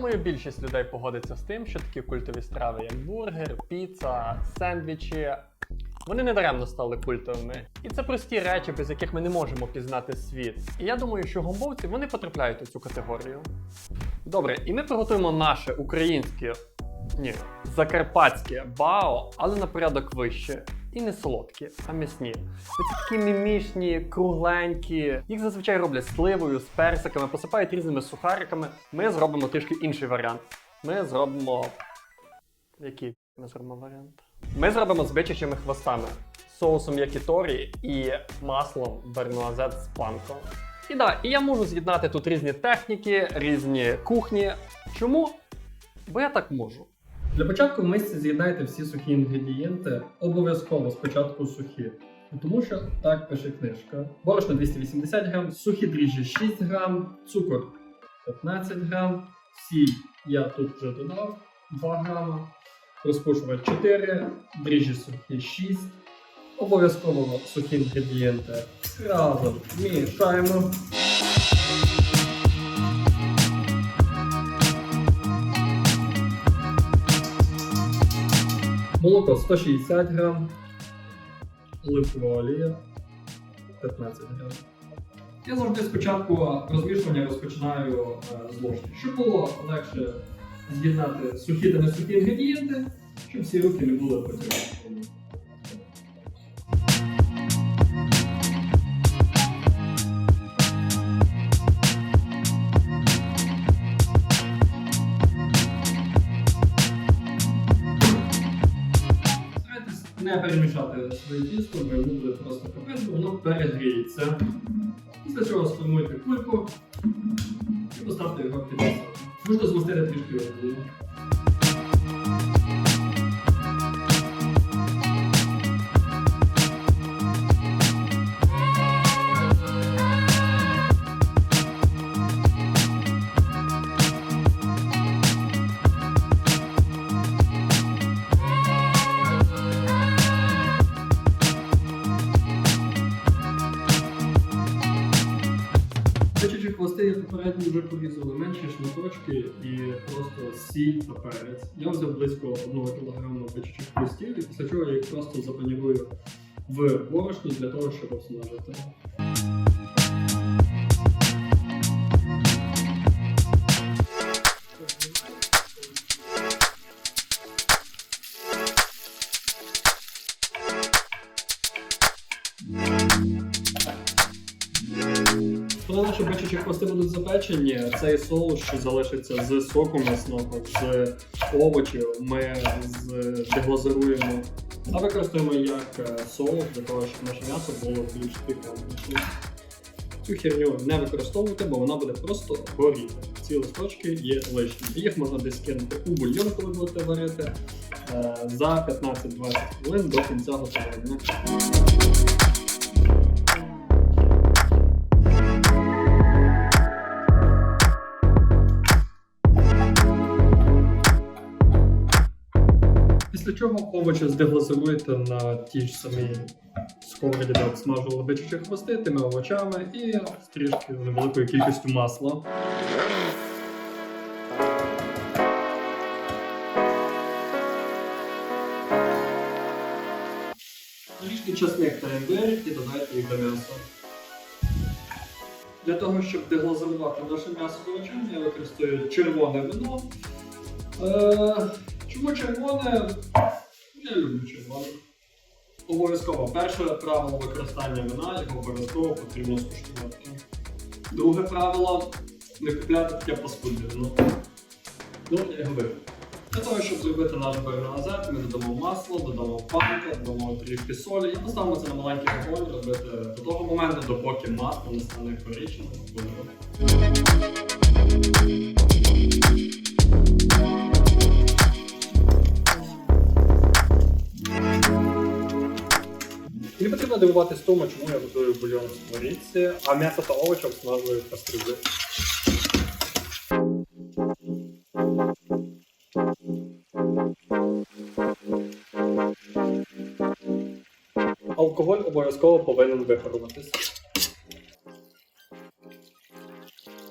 Думаю, більшість людей погодиться з тим, що такі культові страви, як бургер, піца, сендвічі, вони не даремно стали культовими. І це прості речі, без яких ми не можемо пізнати світ. І я думаю, що гомбовці вони потрапляють у цю категорію. Добре, і ми приготуємо наше українське, ні, закарпатське бао, але на порядок вище. І не солодкі, а м'ясні. Оці такі мімішні, кругленькі. Їх зазвичай роблять сливою, з персиками, посипають різними сухариками. Ми зробимо трішки інший варіант. Ми зробимо. Який ми зробимо варіант? Ми зробимо з бичачими хвостами, соусом якіторі і маслом бернуазет з панко. І да, і я можу з'єднати тут різні техніки, різні кухні. Чому? Бо я так можу. Для початку в мисці з'єднайте всі сухі інгредієнти, обов'язково спочатку сухі. Тому що так пише книжка. Борошно 280 грам, сухі дріжджі 6 грам, цукор 15 грам, сіль я тут вже додав 2 грама, розпушувач 4, дріжджі сухі 6. Обов'язково сухі інгредієнти разом мішаємо. Молоко 160 грам, оливкова олія 15 грам. Я завжди спочатку розмішування розпочинаю е, з ложки, щоб було легше з'єднати сухі та несухі інгредієнти, щоб всі руки не були потім. Тісто, ми йому буде просто капець, воно перегріється. Після цього сформуйте кульку і поставте його під тісто. Можна змастити трішки олією. Шматочки і просто сіль та перець. Я взяв близько 1 кг бичачих хрустів, і після чого я їх просто запанірую в борошні для того, щоб обсмажити. Бичачі будуть запечені, цей соус, що залишиться з соку м'ясного, з овочів, ми деглазуруємо та використаємо як е, соус для того, щоб наше м'ясо було більш пікантнішим. Цю херню не використовуйте, бо вона буде просто горіти. Ці листочки є лишні. Їх можна десь кинути у бульйон, коли будете варити, е, за 15-20 хвилин до кінця готування. Чого овочі здеглазуруєте на тій ж самій сковороді, де обсмажували бичачі хвости тими овочами і трішки невеликою кількістю масла. Трішки часник та імбир і додайте їх до м'яса. Для того, щоб деглазурувати наше м'ясо овочами, я використовую червоне вино. Чому червоне? Я люблю червоне. Обов'язково перше правило використання вина, його обов'язково потрібно скуштувати. Друге правило не купляти таке паскудне. Ну, я випив. Для того, щоб зробити наш берназет, ми додамо масло, додамо панку, додамо трішки солі і поставимо це на маленький вогонь робити до того моменту, допоки масло не стане коричневим. Не тому, чому я готую бульйон в сковорідці, а м'ясо та овочі обсмажую в. Алкоголь обов'язково повинен випаруватись.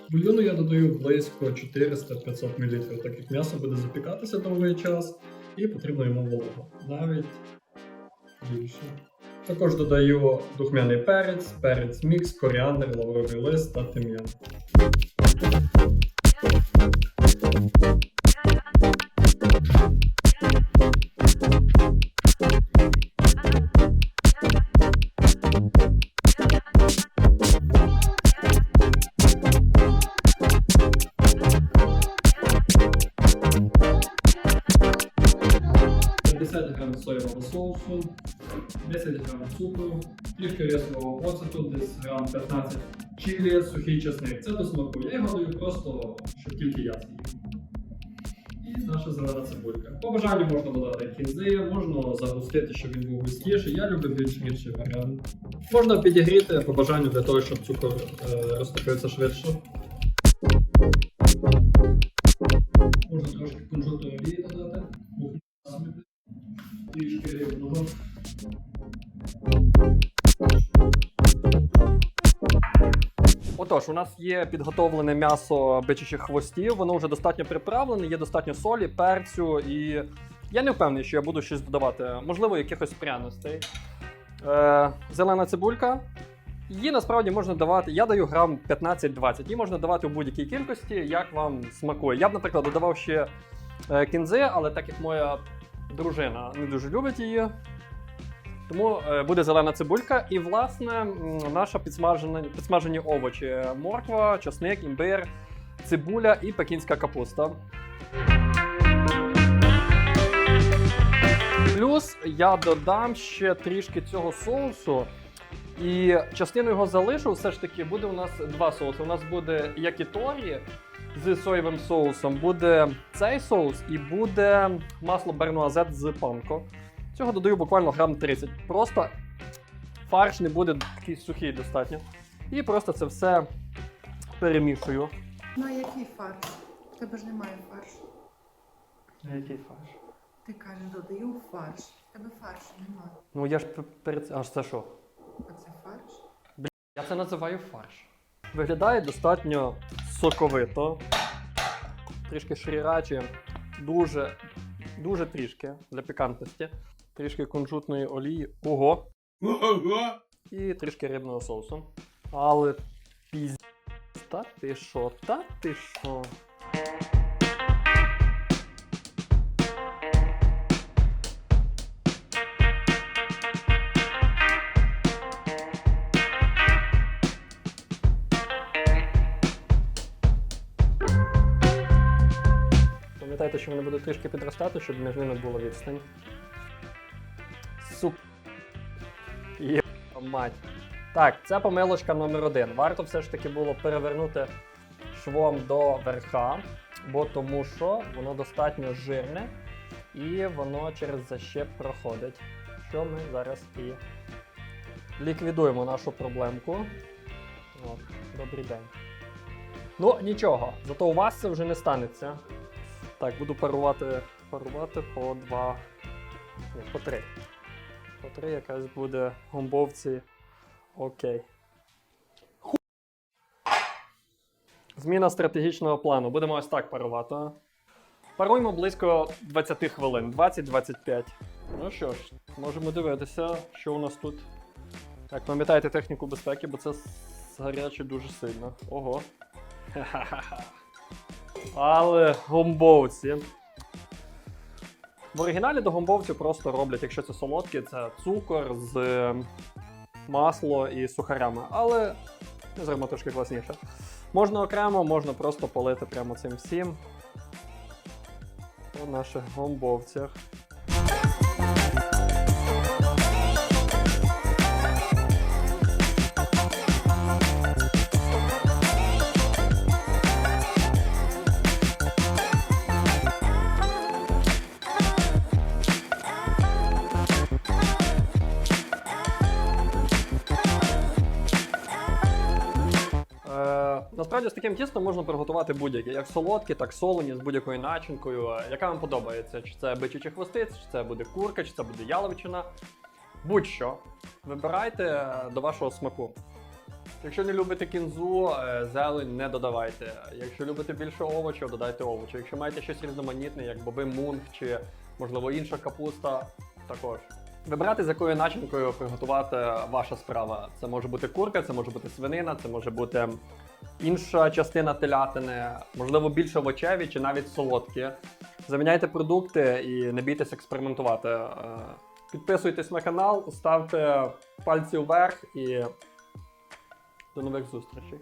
Бульйону я додаю близько 400-500 мл, так як м'ясо буде запікатися довгий час і потрібно йому волого. Навіть більше. Також додаю духмяний перець, перець мікс, коріандр, лавровий лист та тим'ян. – соєвого соусу, 10 грам цукру, трішки рисового оцету, десь грам 15 чилі, сухий чесник. Це до смаку. Я його даю просто, щоб тільки я з'їв. І наша зелена цибулька. По бажанню можна додати кінзи, можна загустити, щоб він був густіший. Я люблю більш рідший варіант. Можна підігріти по бажанню для того, щоб цукор е, розтопився швидше. Можна трошки кунжуту олії додати. Трішки рибного. У нас є підготовлене м'ясо бичачих хвостів, воно вже достатньо приправлене, є достатньо солі, перцю і. Я не впевнений, що я буду щось додавати, можливо, якихось пряностей. Е, зелена цибулька. Її насправді можна давати. Я даю грам 15-20. Її можна давати у будь-якій кількості, як вам смакує. Я б, наприклад, додавав ще е, кінзи, але так як моя дружина не дуже любить її, тому е, буде зелена цибулька і, власне, наша підсмажена, підсмажені овочі: морква, часник, імбир, цибуля і пекінська капуста. Плюс я додам ще трішки цього соусу. І частину його залишу, все ж таки буде у нас два соуси. У нас буде якіторі з соєвим соусом, буде цей соус і буде масло бернуазет з панко. Цього додаю буквально грам 30. Просто фарш не буде такий сухий достатньо. І просто це все перемішую. Ну а який фарш? В тебе ж немає фаршу. Який фарш? Ти кажеш, додаю фарш. В тебе фаршу немає. Ну я ж п- перед цим- аж це що? А це фарш? Я це називаю фарш. Виглядає достатньо соковито, трішки шрірачі, дуже, дуже трішки для пікантності, трішки кунжутної олії. Ого! І трішки рибного соусу. Але пізь. Та ти що? Та ти що? Пам'ятайте, що вони будуть трішки підростати, щоб між ними була відстань. Суп. Є мать. Так, це помилочка номер один. Варто все ж таки було перевернути швом до верха, бо тому що воно достатньо жирне і воно через защеп проходить. Що ми зараз і ліквідуємо нашу проблемку. От, добрий день. Ну, нічого, зато у вас це вже не станеться. Так, буду парувати, парувати по два. Ні, по три. По три якась буде гомбовці. Окей. Зміна стратегічного плану. Будемо ось так парувати. Паруємо близько 20 хвилин, 20-25. Ну що ж, можемо дивитися, що у нас тут. Так, пам'ятайте техніку безпеки, бо це гаряче дуже сильно. Ого. Ха-ха-ха. Але гомбовці. В оригіналі до гомбовців просто роблять, якщо це солодкі, це цукор з е, масло і сухарями. Але зробимо трошки класніше. Можна окремо, можна просто полити прямо цим всім. По наших гомбовцях. Насправді з таким тістом можна приготувати будь-які, як солодкі, так солоні, з будь-якою начинкою, яка вам подобається. Чи це бичачі хвости, чи це буде курка, чи це буде яловичина. Будь-що. Вибирайте е, до вашого смаку. Якщо не любите кінзу, е, зелень не додавайте. Якщо любите більше овочів, додайте овочі. Якщо маєте щось різноманітне, як боби мунг чи можливо інша капуста, також. Вибирати, з якою начинкою приготувати ваша справа. Це може бути курка, це може бути свинина, це може бути інша частина телятини, можливо, більш овочеві чи навіть солодкі. Заміняйте продукти і не бійтесь експериментувати. Е, Підписуйтесь на канал, ставте пальці вверх і до нових зустрічей.